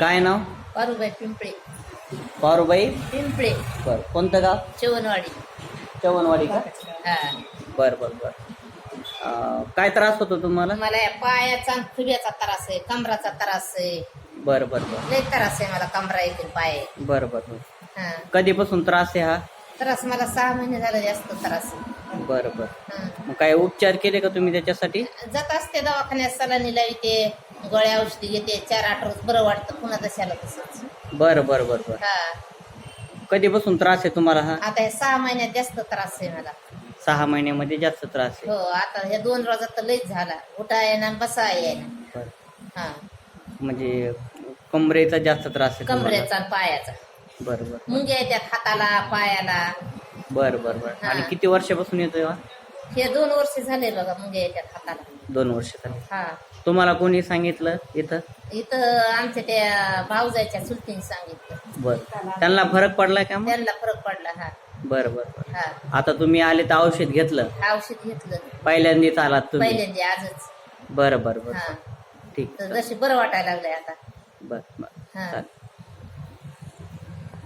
काय नाव? पारुबाई पिंपळे. पारुबाई? पिंपळे. बर. कोणतं गाव? चवनवाडी. चवनवाडी का? हा. बर बर बर. अं, काय त्रास होतो तुम्हाला? मला या पायाचा आणि त्रास आहे कमराचा त्रास आहे. बर बर बर. लय त्रास आहे मला कमरा येतील पाय. बर बर बर. हा. कधीपासून त्रास आहे हा? त्रास मला सहा महिने झाला जास्त त्रास आहे. बर बर. हा. मग काय उपचार केले का तुम्ही त्याच्यासाठी? जात असते दवाखान्यात सलानी लावते गोळ्या औषधी घेते चार आठ रोज बरं वाटतं पुन्हा दशाला तसंच. बर बर बर बर. हा. कधीपासून त्रास आहे तुम्हाला हा? आता हे सहा महिन्यात जास्त त्रास आहे मला. सहा महिन्यामध्ये जास्त त्रास आहे. हो आता हे दोन रोजात तर लईच झाला. उठा येणार बसा येणार बर. हा. म्हणजे कमरेचा जास्त त्रास आहे तुम्हाला? कमरेचा आणि पायाचा. बर बर. मुंग्या येतात हाताला पायाला. बर बर बर. हा. आणि किती वर्षापासून येतोय हा? हे दोन वर्ष झाले बघा मुंग्या येतात हाताला. दोन वर्ष झाली. हा. तुम्हाला कोणी सांगितलं इथं? इथं आमच्या त्या भाऊजाच्या चुलतीने सांगितलं. बर. त्यांना फरक पडलाय का मग? त्यांना फरक पडला हा. बर बर बर. हा. आता तुम्ही आले तर औषध घेतलं? औषध घेतलं. पहिल्यांदाच आलात तुम्ही? पहिल्यांदा आजच. बरं बरं बरं हा. ठीक. तर जशी बरं वाटायला लागलंय आता. बर बर. हा. चालेल.